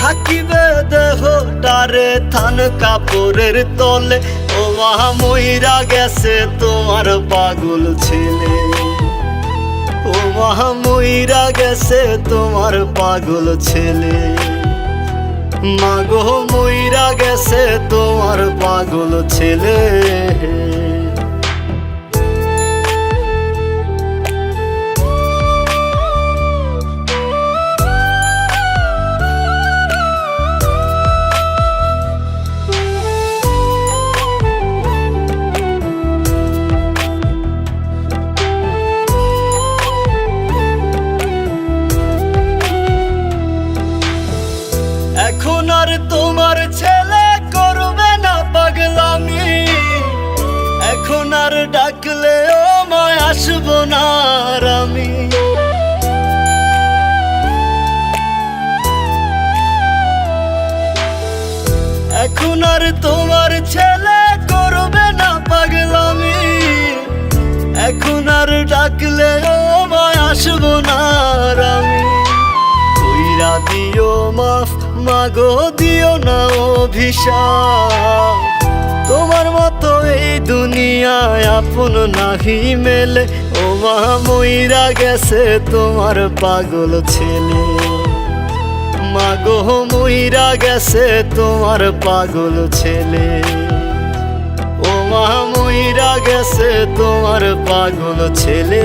থাকিবে দেহ টারে থান কাপড়ের তলে। ও মহা মইরা গেছে তোমার পাগল ছেলে। ও মহা মইরা গেছে তোমার পাগল ছেলে। মাগো মইরা গেছে তোমার পাগল ছেলে। আর তোমার ছেলে করবে না পাগলামি। এখন আর ডাকলে ও মায় আসব না আমি। এখন আর তোমার ছেলে করবে না পাগলামি। এখন আর ডাকলে ও মায় আসব মাগো, দিও না অভিশাপ। তোমার মতো এই দুনিয়ায় আপন নাহি মেলে। ও মা, মইরা গেছে তোমার পাগল ছেলে। মাগো, মইরা গেছে তোমার পাগল ছেলে। ও মা, মইরা গেছে তোমার পাগল ছেলে।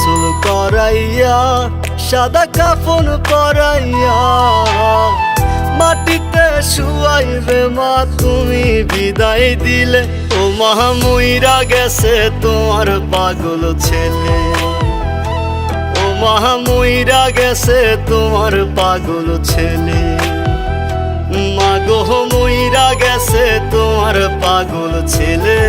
গোসল করাইয়া, সাদা কাফন পরাইয়া, মাটিতে শুয়াইবে মা, তুমি বিদায় দিলে। ও মহামুইরা গেছে তোমার পাগল ছেলে। ও মহামুইরা গেছে তোমার পাগল ছেলে। মাগো মইরা গেছে তোমার পাগল ছেলে।